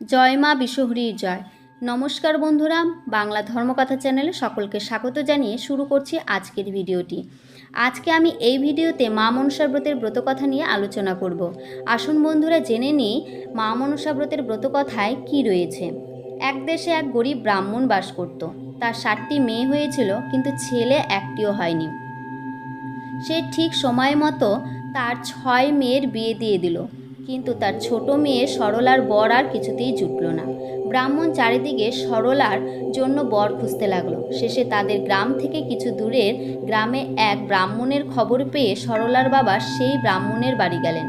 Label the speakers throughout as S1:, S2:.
S1: জয় মা বিশ্বহরীর জয়। নমস্কার বন্ধুরা, বাংলা ধর্মকথা চ্যানেলে সকলকে স্বাগত জানিয়ে শুরু করছি আজকের ভিডিওটি। আজকে আমি এই ভিডিওতে মা মনসা ব্রতের ব্রতকথা নিয়ে আলোচনা করব। আসুন বন্ধুরা, জেনে নিই মা মনসা ব্রতের ব্রতকথায় কি রয়েছে। এক দেশে এক গরিব ব্রাহ্মণ বাস করত। তার সাতটি মেয়ে হয়েছিল, কিন্তু ছেলে একটিও হয়নি। সে ঠিক সময় মতো তার ছয় মেয়ের বিয়ে দিয়ে দিল। কিন্তু তার ছোট মেয়ে সরলার বর আর কিছুতেই জুটল না। ব্রাহ্মণ চারিদিকে সরলার জন্য বর খুঁজতে লাগল। শেষে তাদের গ্রাম থেকে কিছু দূরের গ্রামে এক ব্রাহ্মণের খবর পেয়ে সরলার বাবা সেই ব্রাহ্মণের বাড়ি গেলেন।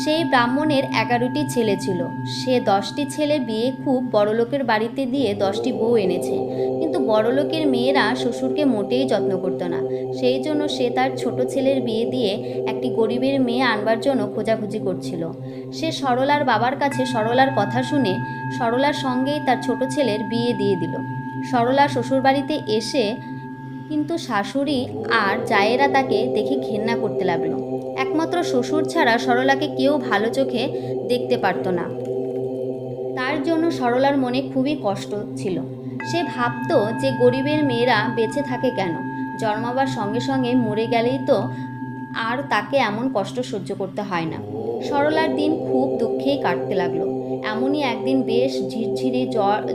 S1: সেই ব্রাহ্মণের এগারোটি ছেলে ছিল। সে দশটি ছেলে বিয়ে খুব বড়লোকের বাড়িতে দিয়ে দশটি বউ এনেছে। কিন্তু বড়লোকের মেয়েরা শ্বশুরকে মোটেই যত্ন করতো না। সেই জন্য সে তার ছোট ছেলের বিয়ে দিয়ে একটি গরিবের মেয়ে আনবার জন্য খোঁজাখুঁজি করছিল। সে সরলার বাবার কাছে সরলার কথা শুনে সরলার সঙ্গেই তার ছোট ছেলের বিয়ে দিয়ে দিল। সরলা শ্বশুরবাড়িতে এসে কিন্তু শাশুড়ি আর জায়েরা তাকে দেখে ঘেন্না করতে লাগল। একমাত্র শ্বশুর ছাড়া সরলাকে কেউ ভালো চোখে দেখতে পারতো না। তার জন্য সরলার মনে খুবই কষ্ট ছিল। সে ভাবতো যে গরিবের মেয়েরা বেঁচে থাকে কেন? জন্মাবার সঙ্গে সঙ্গে মরে গেলেই তো আর তাকে এমন কষ্ট সহ্য করতে হয় না। সরলার দিন খুব দুঃখেই কাটতে লাগল। এমনই একদিন বেশ ঝিরঝিরে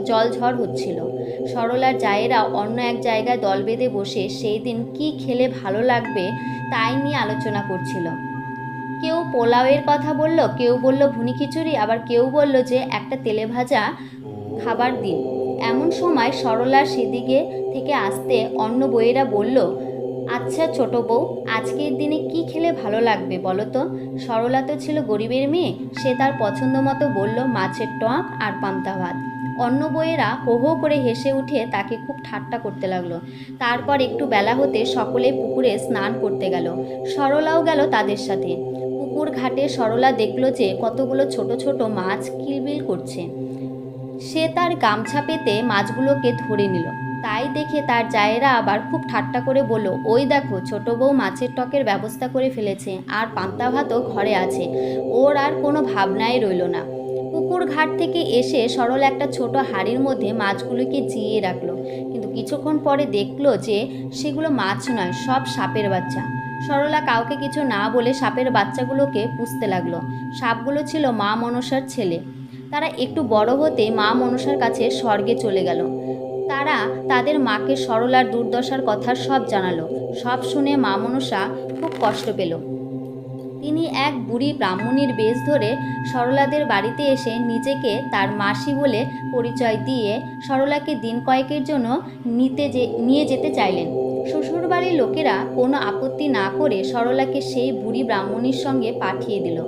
S1: জল ঝড় হচ্ছিল। সরলার জায়েরা অন্য এক জায়গায় দল বেঁধে বসে সেই দিন কি খেলে ভালো লাগবে তাই নিয়ে আলোচনা করছিল। কেউ পোলাওয়ের কথা বলল, কেউ বলল ভুনি খিচুড়ি, আবার কেউ বলল যে একটা তেলে ভাজা খাবার দিন। এমন সময় সরলার সেদিকে থেকে আসতে অন্য বইয়েরা বলল আচ্ছা ছোট বউ, আজকের দিনে কি খেলে ভালো লাগবে বলো তো? সরলা তো ছিল গরিবের মেয়ে, সে তার পছন্দ মতো বলল মাছের টক আর পান্তা ভাত। অন্য বইয়েরা হো হো করে হেসে উঠে তাকে খুব ঠাট্টা করতে লাগল। তারপর একটু বেলা হতে সকলে পুকুরে স্নান করতে গেল। সরলাও গেল তাদের সাথে। পুকুর ঘাটে সরলা দেখল যে কতগুলো ছোট ছোট মাছ কিলবিল করছে। সে তার গামছা পেতে মাছগুলোকে ধরে নিল। তাই দেখে তার জায়েরা আবার খুব ঠাট্টা করে বলল, ওই দেখো, ছোট বউ মাছের টকের ব্যবস্থা করে ফেলেছে, আর পান্তা ভাতও ঘরে আছে, ওর আর কোনো ভাবনাই রইল না। পুকুর ঘাট থেকে এসে সরল একটা ছোট হাড়ির মধ্যে মাছগুলোকে জিয়ে রাখল, কিন্তু কিছুক্ষণ পরে দেখল যে সেগুলো মাছ নয়, সব সাপের বাচ্চা। সরলা কাউকে কিছু না বলে সাপের বাচ্চাগুলোকে পুষতে লাগল, সাপগুলো ছিল মা মনসার ছেলে। তারা একটু বড় হতে মা মনসার কাছে স্বর্গে চলে গেল। তারা তাদের মাকে সরলার দুর্দশার কথা সব জানালো। সব শুনে মা মনসা খুব কষ্ট পেল। তিনি এক বুড়ি ব্রাহ্মণীর বেশ ধরে সরলাদের বাড়িতে এসে নিজেকে তার মাসি বলে পরিচয় দিয়ে সরলাকে দিন কয়েকের জন্য নিতে যে, নিয়ে যেতে চাইলেন। শ্বশুরবাড়ির লোকেরা কোনো আপত্তি না করে সরলাকে সেই বুড়ি ব্রাহ্মণীর সঙ্গে পাঠিয়ে দিল।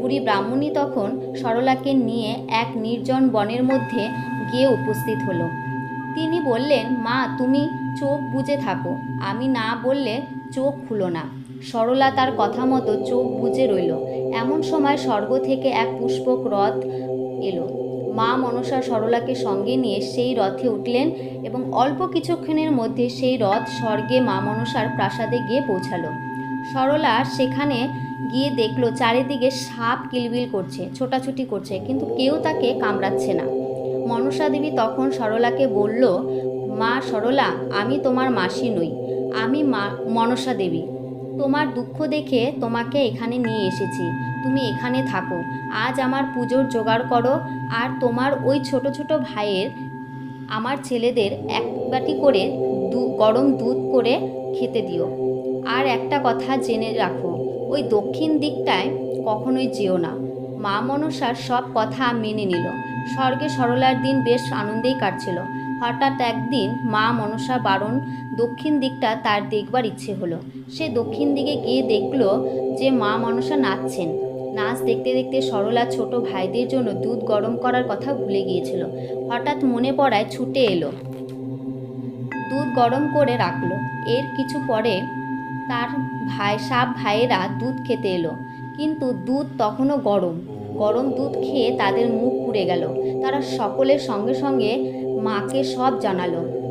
S1: বুড়ি ব্রাহ্মণী তখন সরলাকে নিয়ে এক নির্জন বনের মধ্যে গিয়ে উপস্থিত হলো। তিনি বললেন, মা, তুমি চোখ বুজে থাকো। আমি না বললে চোখ খুলো না। সরলা তার কথা মতো চোখ বুজে রইল। এমন সময় স্বর্গ থেকে এক পুষ্পক রথ এলো। মা মনসা সরলাকে সঙ্গে নিয়ে সেই রথে উঠলেন এবং অল্প কিছুক্ষণের মধ্যে সেই রথ স্বর্গে মা মনসার প্রাসাদে গিয়ে পৌঁছালো। সরলা সেখানে গিয়ে দেখল, চারিদিকে সাপ কিলবিল করছে, ছোটাছুটি করছে, কিন্তু কেউ তাকে কামড়াচ্ছে না। মনসা দেবী তখন সরলাকে বলল, মা সরলা, আমি তোমার মাসি নই, আমি মা, মনসা দেবী। তোমার দুঃখ দেখে তোমাকে এখানে নিয়ে এসেছি, তুমি এখানে থাকো, আজ আমার পুজোর জোগাড় করো, আর তোমার ওই ছোট ছোট ভাইয়ের, আমার ছেলেদের এক বাটি করে দু, গরম দুধ করে খেতে দিও। আর একটা কথা জেনে রাখো, ওই দক্ষিণ দিকটায় কখনোই যেও না। মা মনসার সব কথা মেনে নিল। স্বর্গে সরলার দিন বেশ আনন্দেই কাটছিল। হঠাৎ একদিন মা মনসা বারণ দক্ষিণ দিকটা তার দেখবার ইচ্ছে হলো। সে দক্ষিণ দিকে গিয়ে দেখল যে মা মনসা নাচছেন। নাচ দেখতে দেখতে সরলা ছোট ভাইদের জন্য দুধ গরম করার কথা ভুলে গিয়েছিল। হঠাৎ মনে পড়ায় ছুটে এলো। দুধ গরম করে রাখল। এর কিছু পরে তার ভাই, সাপ ভাইয়েরা দুধ খেতে এলো। কিন্তু দুধ তখনও গরম। গরম দুধ খেয়ে তাদের মুখ পুড়ে গেল। তারা সকলের সঙ্গে সঙ্গে মাকে সব জানালো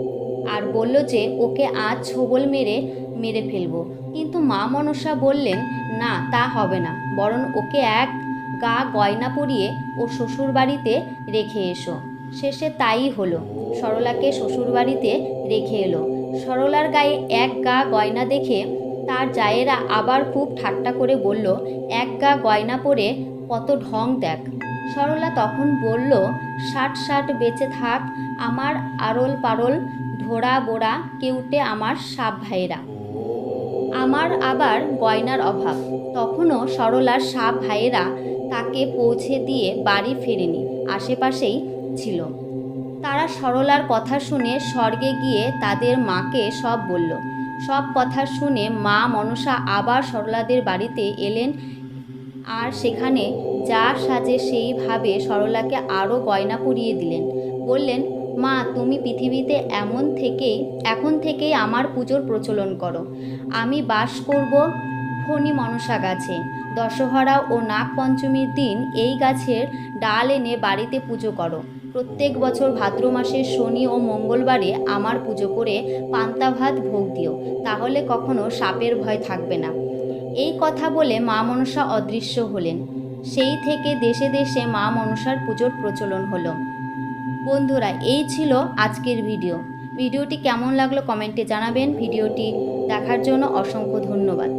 S1: আর বলল যে, ওকে আজ ছোবল মেরে মেরে ফেলব। কিন্তু মা মনসা বললেন, না, তা হবে না। বরং ওকে এক গা গয়না পরিয়ে ও শ্বশুরবাড়িতে রেখে এসো। শেষে তাই হলো। সরলাকে শ্বশুরবাড়িতে রেখে এলো। সরলার গায়ে এক গা গয়না দেখে তার জায়েরা আবার খুব ঠাট্টা করে বলল, এক গা গয়না পরে কত ঢং দেখ। সরলা তখন বলল, ষাট ষাট বেঁচে থাক, আমার আরল পারল ঢোড়া বোড়া কেউটে আমার সাপ ভাইয়েরা। আমার আবার গয়নার অভাব। তখনও সরলার সাপ ভাইয়েরা তাকে পৌঁছে দিয়ে বাড়ি ফেরেনি, আশেপাশেই ছিল। তারা সরলার কথা শুনে স্বর্গে গিয়ে তাদের মাকে সব বলল সব কথা শুনে মা মনসা আবার সরলাদের বাড়িতে এলেন আর সেখানে যা সাজে সেইভাবে সরলাকে আরও গয়না পরিয়ে দিলেন। বললেন, মা, তুমি পৃথিবীতে এমন থেকেই, এখন থেকেই আমার পুজোর প্রচলন করো। আমি বাস করব ফণি মনসা গাছে। দশহরা ও নাগ পঞ্চমীর দিন এই গাছের ডাল এনে বাড়িতে পুজো করো। প্রত্যেক বছর ভাদ্র মাসের শনি ও মঙ্গলবারে আমার পুজো করে পান্তা ভাত ভোগ দিও, তাহলে কখনো সাপের ভয় থাকবে না। এই কথা বলে মা মনসা অদৃশ্য হলেন। সেই থেকে দেশে দেশে মা মনসার পুজোর প্রচলন হলো। বন্ধুরা, এই ছিল আজকের ভিডিও। ভিডিওটি কেমন লাগল কমেন্টে জানাবেন। ভিডিওটি দেখার জন্য অসংখ্য ধন্যবাদ।